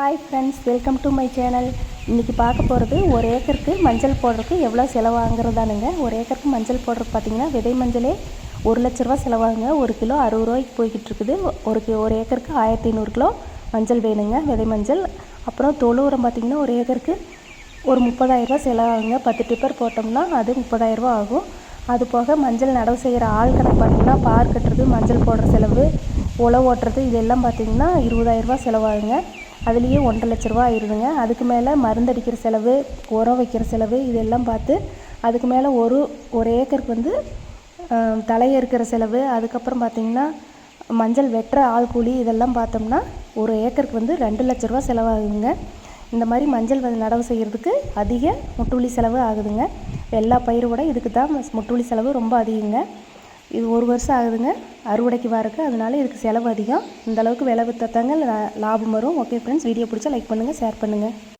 Hi friends welcome to my channel இன்றைக்கி பார்க்க போகிறது ஒரு ஏக்கருக்கு மஞ்சள் போடுறதுக்கு எவ்வளோ செலவாகிறதானுங்க ஒரு ஏக்கருக்கு மஞ்சள் போடுறதுக்கு பார்த்தீங்கன்னா விதை மஞ்சளே ஒரு லட்ச ரூபா செலவாகுங்க. ஒரு கிலோ அறுபது ரூபாய்க்கு போய்கிட்டு இருக்குது ஒரு கி- ஒரு ஏக்கருக்கு ஆயிரத்தி ஐநூறு கிலோ மஞ்சள் வேணுங்க விதை மஞ்சள். அப்புறம் தொழு உரம் பார்த்திங்கன்னா ஒரு ஏக்கருக்கு ஒரு முப்பதாயிரரூபா செலவாகுங்க. பத்து டிப்பர் போட்டோம்னா அது முப்பதாயிரரூபா ஆகும். அது போக மஞ்சள் நடவு செய்கிற ஆள் கணக்கு பார்த்திங்கன்னா பார் கட்டுறது மஞ்சள் போடுற செலவு உழவு ஓட்டுறது இதெல்லாம் பார்த்திங்கன்னா இருபதாயிரரூபா செலவாகுங்க. அதுலேயே ஒன்றரை லட்ச ரூபா ஆயிடுதுங்க அதுக்கு மேலே மருந்தடிக்கிற செலவு உரம் வைக்கிற செலவு இதெல்லாம் பார்த்து அதுக்கு மேலே ஒரு ஒரு ஏக்கருக்கு வந்து ஆம், தலை இருக்கிற செலவு அதுக்கப்புறம் பார்த்திங்கன்னா மஞ்சள் வெட்டுற ஆள் கூலி இதெல்லாம் பார்த்தோம்னா ஒரு ஏக்கருக்கு வந்து ரெண்டு லட்ச ரூபா செலவாகுதுங்க. இந்த மாதிரி மஞ்சள் வந்து நடவு செய்கிறதுக்கு அதிக முட்டுவலி செலவு ஆகுதுங்க. எல்லா பயிரோட இதுக்கு தான் முட்டுவலி செலவு ரொம்ப அதிகங்க. இது ஒரு வருஷம் ஆகுதுங்க. அறுவடைக்கு வரக்கு. அதனால இதுக்கு செலவு அதிகம். இந்த அளவுக்கு விலை விற்றத்தாங்க லாபம் வரும். ஓகே ஃப்ரெண்ட்ஸ் வீடியோ பிடிச்சா லைக் பண்ணுங்கள் ஷேர் பண்ணுங்கள்